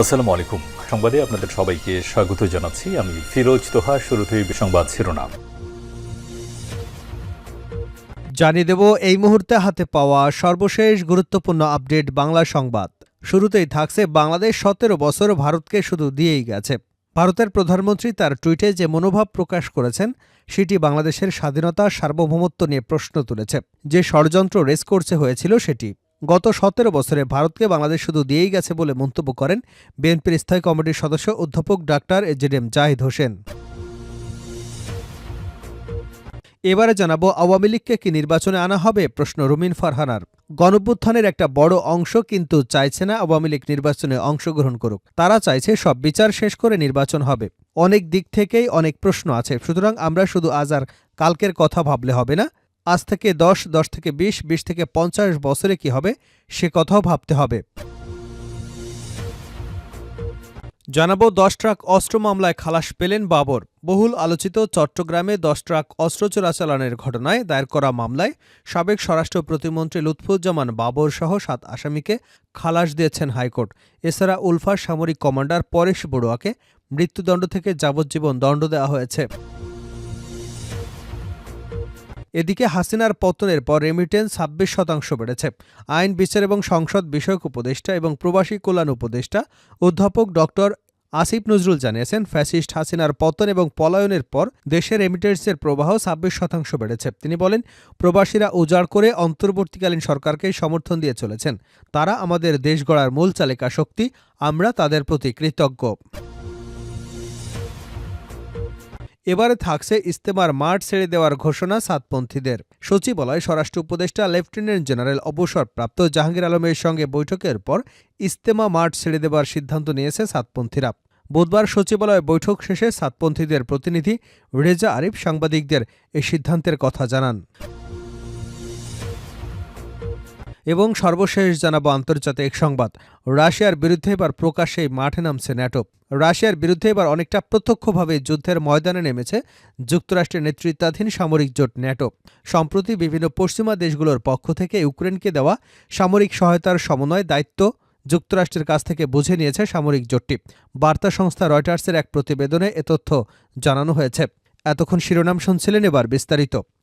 আসসালামু আলাইকুম সংবাদে আপনাদের সবাইকে স্বাগত জানাচ্ছি। আমি ফিরোজ তোহা, শুরুতেই সংবাদ শিরোনাম। জানিয়ে দেব, এই মুহূর্তে হাতে পাওয়া সর্বশেষ গুরুত্বপূর্ণ আপডেট বাংলা সংবাদ। শুরুতেই থাকছে বাংলাদেশ সতেরো বছর ভারতকে শুধু দিয়েই গেছে। ভারতের প্রধানমন্ত্রী তার টুইটে যে মনোভাব প্রকাশ করেছেন, সেটি বাংলাদেশের স্বাধীনতা সার্বভৌমত্ব নিয়ে প্রশ্ন তুলেছে। যে ষড়যন্ত্র রেস করছে হয়েছিল সেটি। গত সতেরো বছরে ভারতকে বাংলাদেশ শুধু দিয়েই গেছে বলে মন্তব্য করেন বিএনপির স্থায়ী কমিটির সদস্য অধ্যাপক ডাক্তার এজেডেম জাহিদ হোসেন। এবারে জানাব আওয়ামী লীগকে কি নির্বাচনে আনা হবে প্রশ্ন রুমিন ফারহানার। গণভ্যুত্থানের একটা বড় অংশ কিন্তু চাইছে না আওয়ামী লীগ নির্বাচনে অংশগ্রহণ করুক। তারা চাইছে সব বিচার শেষ করে নির্বাচন হবে। অনেক দিক থেকেই অনেক প্রশ্ন আছে। সুতরাং আমরা শুধু আজ আর কালকের কথা ভাবলে হবে না। আজ থেকে দশ দশ থেকে বিশ বিশ থেকে পঞ্চাশ বছরে কি হবে সে কথাও ভাবতে হবে। জানাব দশ ট্রাক অস্ত্র মামলায় খালাস পেলেন বাবর। বহুল আলোচিত চট্টগ্রামে দশ ট্রাক অস্ত্র চোরাচালানের ঘটনায় দায়ের করা মামলায় সাবেক স্বরাষ্ট্র প্রতিমন্ত্রী লুৎফুজ্জামান বাবর সহ সাত আসামিকে খালাস দিয়েছেন হাইকোর্ট। এছাড়া উলফার সামরিক কমান্ডার পরেশ বড়ুয়াকে মৃত্যুদণ্ড থেকে যাবজ্জীবন দণ্ড দেওয়া হয়েছে। এদিকে হাসিনার পতনের পর রেমিটেন্স ছাব্বিশ শতাংশ বেড়েছে। আইন, বিচার এবং সংসদ বিষয়ক উপদেষ্টা এবং প্রবাসী কল্যাণ উপদেষ্টা অধ্যাপক ডক্টর আসিফ নজরুল জানিয়েছেন, ফ্যাসিস্ট হাসিনার পতন এবং পলায়নের পর দেশের রেমিটেন্সের প্রবাহ ছাব্বিশ শতাংশ বেড়েছে। তিনি বলেন, প্রবাসীরা উজাড় করে অন্তর্বর্তীকালীন সরকারকে সমর্থন দিয়ে চলেছেন। তারা আমাদের দেশ গড়ার মূল চালিকা শক্তি, আমরা তাদের প্রতি কৃতজ্ঞ। এবারে থাকছে ইস্তেমার মাঠ ছেড়ে দেওয়ার ঘোষণা সাতপন্থীদের। সচিবালয় স্বরাষ্ট্র উপদেষ্টা লেফটেন্যান্ট জেনারেল অবসরপ্রাপ্ত জাহাঙ্গীর আলমের সঙ্গে বৈঠকের পর ইস্তেমা মাঠ ছেড়ে দেওয়ার সিদ্ধান্ত নিয়েছে সাতপন্থীরা। বুধবার সচিবালয় বৈঠক শেষে সাতপন্থীদের প্রতিনিধি রেজা আরিফ সাংবাদিকদের এই সিদ্ধান্তের কথা জানান। এবং সর্বশেষ জানাব আন্তর্জাতিক সংবাদ। রাশিয়ার বিরুদ্ধে এবার প্রকাশ্যেই মাঠে নামছে ন্যাটো। রাশিয়ার বিরুদ্ধে এবার অনেকটা প্রত্যক্ষভাবে যুদ্ধের ময়দানে নেমেছে যুক্তরাষ্ট্রের নেতৃত্বাধীন সামরিক জোট ন্যাটো। সম্প্রতি বিভিন্ন পশ্চিমা দেশগুলোর পক্ষ থেকে ইউক্রেনকে দেওয়া সামরিক সহায়তার সমন্বয় দায়িত্ব যুক্তরাষ্ট্রের কাছ থেকে বুঝে নিয়েছে সামরিক জোটটি। বার্তা সংস্থা রয়টার্সের এক প্রতিবেদনে এ তথ্য জানানো হয়েছে। এতক্ষণ শিরোনাম শুনছিলেন এবার বিস্তারিত।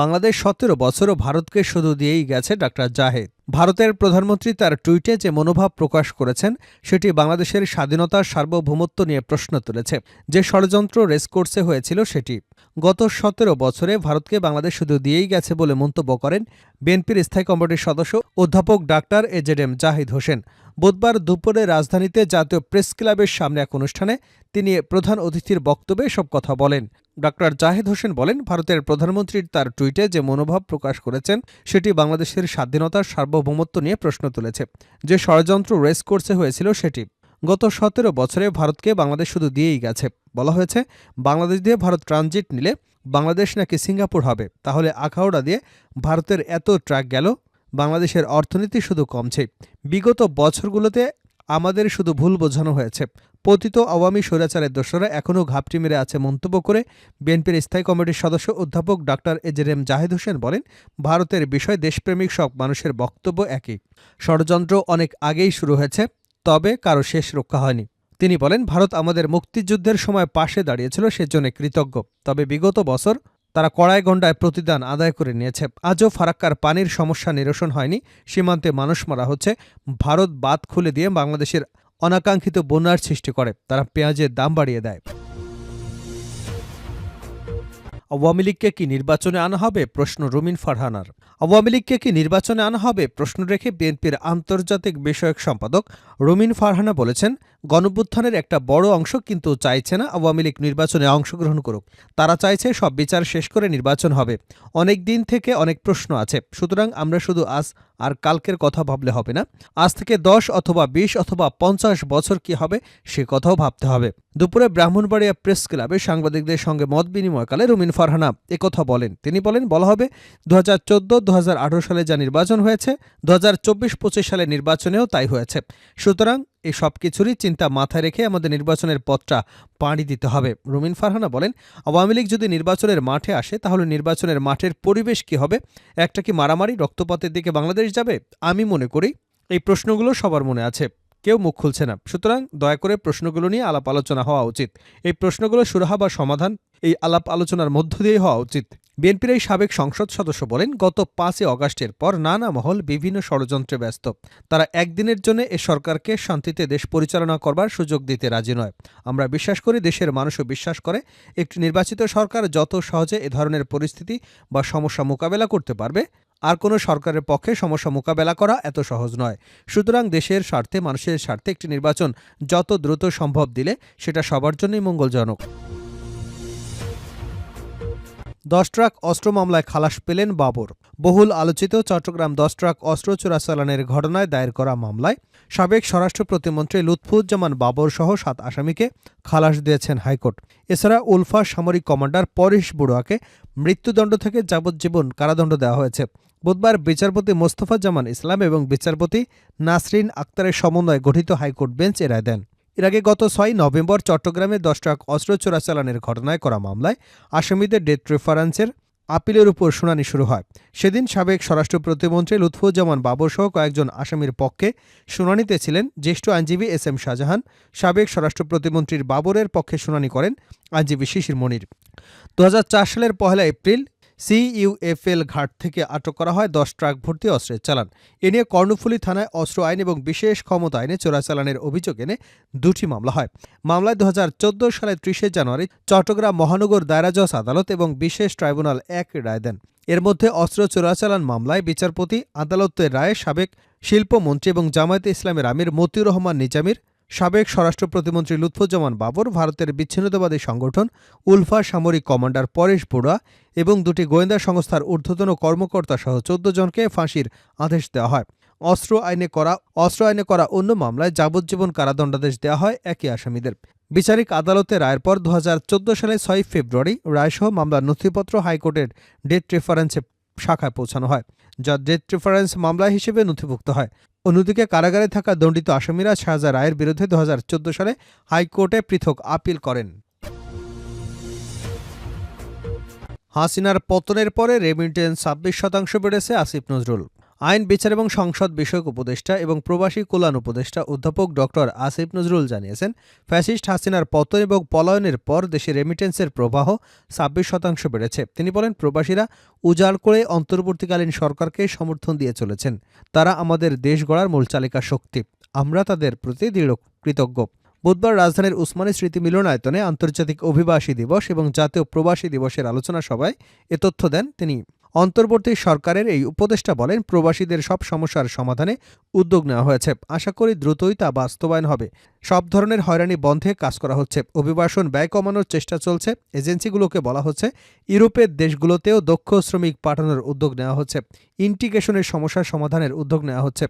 বাংলাদেশ সতেরো বছরও ভারতকে শুধু দিয়েই গেছে ডাক্তার জাহেদ। ভারতের প্রধানমন্ত্রী তার টুইটে যে মনোভাব প্রকাশ করেছেন, সেটি বাংলাদেশের স্বাধীনতার সার্বভৌমত্ব নিয়ে প্রশ্ন তুলেছে। যে ষড়যন্ত্র রেসকোর্সে হয়েছিল, সেটি। গত সতেরো বছরে ভারতকে বাংলাদেশ শুধু দিয়েই গেছে বলে মন্তব্য করেন বিএনপির স্থায়ী কমিটির সদস্য অধ্যাপক doctor AZ M Zahid Hossain. বুধবার দুপুরে রাজধানীতে জাতীয় প্রেস ক্লাবের সামনে এক অনুষ্ঠানে তিনি প্রধান অতিথির বক্তব্যে সব কথা বলেন। ডক্টর জাহেদ হোসেন বলেন, ভারতের প্রধানমন্ত্রীর তার টুইটে যে মনোভাব প্রকাশ করেছেন, সেটি বাংলাদেশের স্বাধীনতার সার্বভৌমত্ব নিয়ে প্রশ্ন তুলেছে। যে ষড়যন্ত্র রেস করছে হয়েছিল সেটি। গত সতেরো বছরে ভারতকে বাংলাদেশ শুধু দিয়েই গেছে। বলা হয়েছে, বাংলাদেশ দিয়ে ভারত ট্রানজিট নিলে বাংলাদেশ নাকি সিঙ্গাপুর হবে। তাহলে আখাউড়া দিয়ে ভারতের এত ট্রাক গেল, বাংলাদেশের অর্থনীতি শুধু কমছে। বিগত বছরগুলোতে আমাদের শুধু ভুল বোঝানো হয়েছে। পতিত আওয়ামী স্বৈরাচারের দোষরা এখনও ঘাপটি মেরে আছে মন্তব্য করে বিএনপির স্থায়ী কমিটির সদস্য অধ্যাপক ডাক্তার এজেরেম জাহেদ হোসেন বলেন, ভারতের বিষয় দেশপ্রেমিক সব মানুষের বক্তব্য একই। ষড়যন্ত্র অনেক আগেই শুরু হয়েছে, তবে কারও শেষ রক্ষা হয়নি। তিনি বলেন, ভারত আমাদের মুক্তিযুদ্ধের সময় পাশে দাঁড়িয়েছিল, সেজন্য কৃতজ্ঞ। তবে বিগত বছর তারা কড়াই গণ্ডায় প্রতিদান আদায় করে নিয়েছে। আজও ফারাক্কার পানির সমস্যা নিরসন হয়নি, সীমান্তে মানুষ মারা হচ্ছে। ভারত বাদ খুলে দিয়ে বাংলাদেশের অনাকাঙ্ক্ষিত বন্যার সৃষ্টি করে। তারা পেঁয়াজের দাম বাড়িয়ে দেয়। আওয়ামী লীগকে কি নির্বাচনে আনা হবে? প্রশ্ন রুমিন ফারহানার। আওয়ামী লীগকে কি নির্বাচনে আনা হবে? প্রশ্ন রেখে বিএনপির আন্তর্জাতিক বিষয়ক সম্পাদক রুমিন ফারহানা বলেছেন গণভ্যুত্থানের একটা বড় অংশ কিন্তু চাইছে না আওয়ামী লীগ নির্বাচনে অংশগ্রহণ করুক। তারা চাইছে সব বিচার শেষ করে নির্বাচন হবে। অনেক দিন থেকে অনেক প্রশ্ন আছে। সুতরাং আমরা শুধু আজ আর কালকের কথা ভাবলে হবে না। আজ থেকে দশ অথবা বিশ অথবা পঞ্চাশ বছর কি হবে সে কথাও ভাবতে হবে। দুপুরে ব্রাহ্মণবাড়িয়া প্রেস ক্লাবে সাংবাদিকদের সঙ্গে মত বিনিময়কালে রুমিন ফারহানা একথা বলেন। তিনি বলেন, বলা হবে দু হাজার চোদ্দ সালে যা নির্বাচন হয়েছে দু হাজার চব্বিশ পঁচিশ সালে নির্বাচনেও তাই হয়েছে। সুতরাং এই সব কিছুরই চিন্তা মাথায় রেখে আমাদের নির্বাচনের পথটা পাড়ি দিতে হবে। রুমিন ফারহানা বলেন, আওয়ামী লীগ যদি নির্বাচনের মাঠে আসে, তাহলে নির্বাচনের মাঠের পরিবেশ কি হবে? একটা কি মারামারি, রক্তপাতের দিকে বাংলাদেশ যাবে? আমি মনে করি এই প্রশ্নগুলো সবার মনে আছে, কেউ মুখ খুলছে না। সুতরাং দয়া করে প্রশ্নগুলো নিয়ে আলাপ আলোচনা হওয়া উচিত। এই প্রশ্নগুলো সুরাহা বা সমাধান, এই আলাপ আলোচনার মধ্য দিয়েই হওয়া উচিত। বিএনপির এই সাবেক সংসদ সদস্য বলেন, গত পাঁচই অগাস্টের পর নানা মহল বিভিন্ন ষড়যন্ত্রে ব্যস্ত। তারা একদিনের জন্য এ সরকারকে শান্তিতে দেশ পরিচালনা করবার সুযোগ দিতে রাজি নয়। আমরা বিশ্বাস করি দেশের মানুষও বিশ্বাস করে, একটি নির্বাচিত সরকার যত সহজে এ ধরনের পরিস্থিতি বা সমস্যা মোকাবেলা করতে পারবে, আর কোনো সরকারের পক্ষে সমস্যা মোকাবেলা করা এত সহজ নয়। সুতরাং দেশের স্বার্থে, মানুষের স্বার্থে একটি নির্বাচন যত দ্রুত সম্ভব দিলে সেটা সবার জন্যই মঙ্গলজনক। দশ ট্রাক অস্ত্র মামলায় খালাস পেলেন বাবর। বহুল আলোচিত চট্টগ্রাম দশ ট্রাক অস্ত্র চোরাচালানের ঘটনায় দায়ের করা মামলায় সাবেক স্বরাষ্ট্র প্রতিমন্ত্রী লুৎফুজ্জামান বাবর সহ সাত আসামিকে খালাস দিয়েছেন হাইকোর্ট। এছাড়া উলফা সামরিক কমান্ডার পরেশ বড়ুয়াকে মৃত্যুদণ্ড থেকে যাবজ্জীবন কারাদণ্ড দেওয়া হয়েছে। বুধবার বিচারপতি মোস্তফা জামান ইসলাম এবং বিচারপতি নাসরিন আক্তারের সমন্বয়ে গঠিত হাইকোর্ট বেঞ্চ এ রায় দেন। এর আগে গত ছয় নভেম্বর চট্টগ্রামে দশ ট্রাক অস্ত্র চোরাচালানের ঘটনায় করা মামলায় আসামিদের ডেথ রেফারেন্সের আপিলের উপর শুনানি শুরু হয়। সেদিন সাবেক স্বরাষ্ট্র প্রতিমন্ত্রী লুৎফুজ্জামান বাবর সহ কয়েকজন আসামির পক্ষে শুনানিতে ছিলেন জ্যেষ্ঠ আইনজীবী এস এম শাহজাহান, সাবেক স্বরাষ্ট্র প্রতিমন্ত্রীর বাবরের পক্ষে শুনানি করেন আইনজীবী শিশির মনির। দু হাজার চার সালের পহেলা এপ্রিল সিইউএফএল ঘাট থেকে আটক করা হয়। দশ ট্রাক ভর্তি অস্ত্রের চালান। এ নিয়ে কর্ণফুলী থানায় অস্ত্র আইন এবং বিশেষ ক্ষমতা আইনে চোরাচালানের অভিযোগ এনে দুটি মামলা হয়। মামলায় দু সালের ত্রিশে জানুয়ারি চট্টগ্রাম মহানগর দায়রা জজ আদালত এবং বিশেষ ট্রাইব্যুনাল এক রায় দেন। এর মধ্যে অস্ত্র চোরাচালান মামলায় বিচারপতি, আদালতের রায়ে সাবেক শিল্পমন্ত্রী এবং জামায়াতে ইসলামের আমির মতিউর রহমান নিজামির সাবেক স্বরাষ্ট্র প্রতিমন্ত্রী লুৎফুজ্জামান বাবর, ভারতের বিচ্ছিন্নতাবাদী সংগঠন উলফা সামরিক কমান্ডার পরেশ বড়ুয়া এবং দুটি গোয়েন্দা সংস্থার ঊর্ধ্বতন কর্মকর্তা সহ চোদ্দ জনকে ফাঁসির আদেশ দেওয়া হয়। অস্ত্র আইনে করা, অস্ত্র আইনে করা অন্য মামলায় যাবজ্জীবন কারাদণ্ডাদেশ দেওয়া হয় একই আসামিদের। বিচারিক আদালতে রায়ের পর দু হাজার চোদ্দ সালে ছয় ফেব্রুয়ারি রায়সহ মামলার নথিপত্র হাইকোর্টের ডেট রেফারেন্সে শাখায় পৌঁছানো হয়, যা ডেট রেফারেন্স মামলা হিসেবে নথিভুক্ত হয়। অন্যদিকে কারাগারে থাকা দণ্ডিত আসামিরা শাহজা রায়ের বিরুদ্ধে দু হাজার চোদ্দ সালে হাইকোর্টে পৃথক আপিল করেন। হাসিনার পতনের পরে রেমিটেন্স ছাব্বিশ শতাংশ বেড়েছে আসিফ নজরুল। আইন, বিচার এবং সংসদ বিষয়ক উপদেষ্টা এবং প্রবাসী কল্যাণ উপদেষ্টা অধ্যাপক ডক্টর আসিফ নজরুল জানিয়েছেন, ফ্যাসিস্ট হাসিনার পতন এবং পলায়নের পর দেশে রেমিটেন্সের প্রবাহ ছাব্বিশ শতাংশ বেড়েছে। তিনি বলেন, প্রবাসীরা উজাড় করে অন্তর্বর্তীকালীন সরকারকে সমর্থন দিয়ে চলেছেন। তারা আমাদের দেশ গড়ার মূল চালিকা শক্তি। আমরা তাদের প্রতি দৃঢ় কৃতজ্ঞ। বুধবার রাজধানীর উসমানী স্মৃতি মিলনায়তনে আন্তর্জাতিক অভিবাসী দিবস এবং জাতীয় প্রবাসী দিবসের আলোচনা সভায় এ তথ্য দেন তিনি। অন্তর্বর্তী সরকারের এই উপদেষ্টা বলেন, প্রবাসীদের সব সমস্যার সমাধানে উদ্যোগ নেওয়া হয়েছে। আশা করি দ্রুতই তা বাস্তবায়ন হবে। সব ধরনের হয়রানি বন্ধে কাজ করা হচ্ছে। অভিবাসন ব্যয় কমানোর চেষ্টা চলছে। এজেন্সিগুলোকে বলা হচ্ছে, ইউরোপের দেশগুলোতেও দক্ষ শ্রমিক পাঠানোর উদ্যোগ নেওয়া হচ্ছে। ইন্টিগ্রেশনের সমস্যার সমাধানের উদ্যোগ নেওয়া হচ্ছে।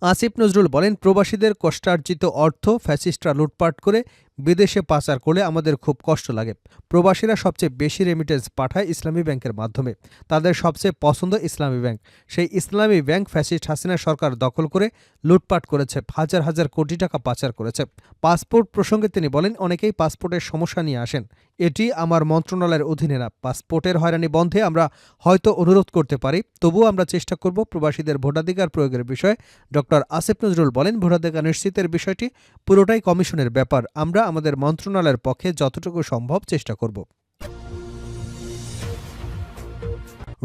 আসিফ নজরুল বলেন, প্রবাসীদের কষ্টার্জিত অর্থ ফ্যাসিস্টরা লুটপাট করে বিদেশে পাচার করলে আমাদের খুব কষ্ট লাগে। প্রবাসীরা সবচেয়ে বেশি রেমিটেন্স পাঠায় ইসলামী ব্যাংকের মাধ্যমে। তাদের সবচেয়ে পছন্দ ইসলামী ব্যাংক। সেই ইসলামী ব্যাংক ফ্যাসিস্ট হাসিনা সরকার দখল করে লুটপাট করেছে, হাজার হাজার কোটি টাকা পাচার করেছে। পাসপোর্ট প্রসঙ্গে তিনি বলেন, অনেকেই পাসপোর্টের সমস্যা নিয়ে আসেন। এটি আমার মন্ত্রণালয়ের অধীনে না। পাসপোর্টের হয়রানি বন্ধে আমরা হয়তো অনুরোধ করতে পারি। তবুও আমরা চেষ্টা করব প্রবাসীদের ভোটাধিকার প্রয়োগের বিষয়ে। ডক্টর আসিফ নজরুল বলেন, ভোটাধিকার নিশ্চিতের বিষয়টি পুরোটাই কমিশনের ব্যাপার। আমরা আমাদের মন্ত্রণালয়ের পক্ষে যতটুকু সম্ভব চেষ্টা করব।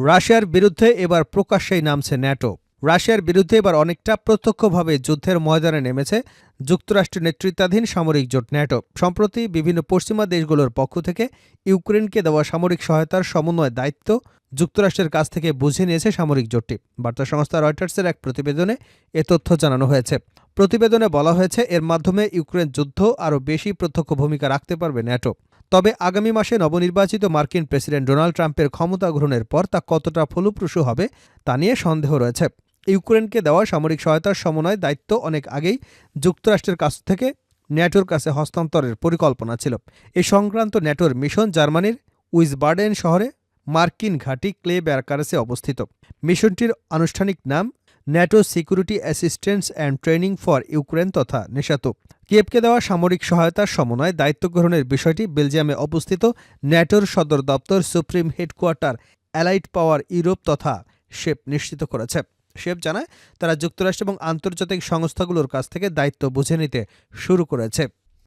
রাশিয়ার বিরুদ্ধে এবার প্রকাশ্যেই নামছে ন্যাটো। রাশিয়ার বিরুদ্ধে এবার অনেকটা প্রত্যক্ষভাবে যুদ্ধের ময়দানে নেমেছে যুক্তরাষ্ট্রের নেতৃত্বাধীন সামরিক জোট ন্যাটো। সম্প্রতি বিভিন্ন পশ্চিমা দেশগুলোর পক্ষ থেকে ইউক্রেনকে দেওয়া সামরিক সহায়তার সমন্বয় দায়িত্ব যুক্তরাষ্ট্রের কাছ থেকে বুঝে নিয়েছে সামরিক জোটটি। বার্তা সংস্থা রয়টার্সের এক প্রতিবেদনে এ তথ্য জানানো হয়েছে। প্রতিবেদনে বলা হয়েছে, এর মাধ্যমে ইউক্রেন যুদ্ধ আরও বেশি প্রত্যক্ষ ভূমিকা রাখতে পারবে ন্যাটো। তবে আগামী মাসে নবনির্বাচিত মার্কিন প্রেসিডেন্ট ডোনাল্ড ট্রাম্পের ক্ষমতা গ্রহণের পর তা কতটা ফলপ্রসূ হবে, তা নিয়ে সন্দেহ রয়েছে। ইউক্রেনকে দেওয়া সামরিক সহায়তার সমন্বয় দায়িত্ব অনেক আগেই যুক্তরাষ্ট্রের কাছ থেকে ন্যাটোর কাছে হস্তান্তরের পরিকল্পনা ছিল। এ সংক্রান্ত ন্যাটোর মিশন জার্মানির উইজবার্ডেন শহরে মার্কিন ঘাঁটি ক্লে ব্যারকারেসে অবস্থিত। মিশনটির আনুষ্ঠানিক নাম NATO security assistance and training for Ukraine তথা নেশাতো। কিয়েভকে দেওয়া সামরিক সহায়তার সমন্বয় দায়িত্ব গ্রহণের বিষয়টি বেলজিয়ামে অবস্থিত ন্যাটোর সদর দপ্তর supreme headquarters allied power Europe তথা শেপ নিশ্চিত করেছে। শেপ জানায়, তারা যুক্তরাষ্ট্র এবং আন্তর্জাতিক সংস্থাগুলোর কাছ থেকে দায়িত্ব বুঝে নিতে শুরু করেছে।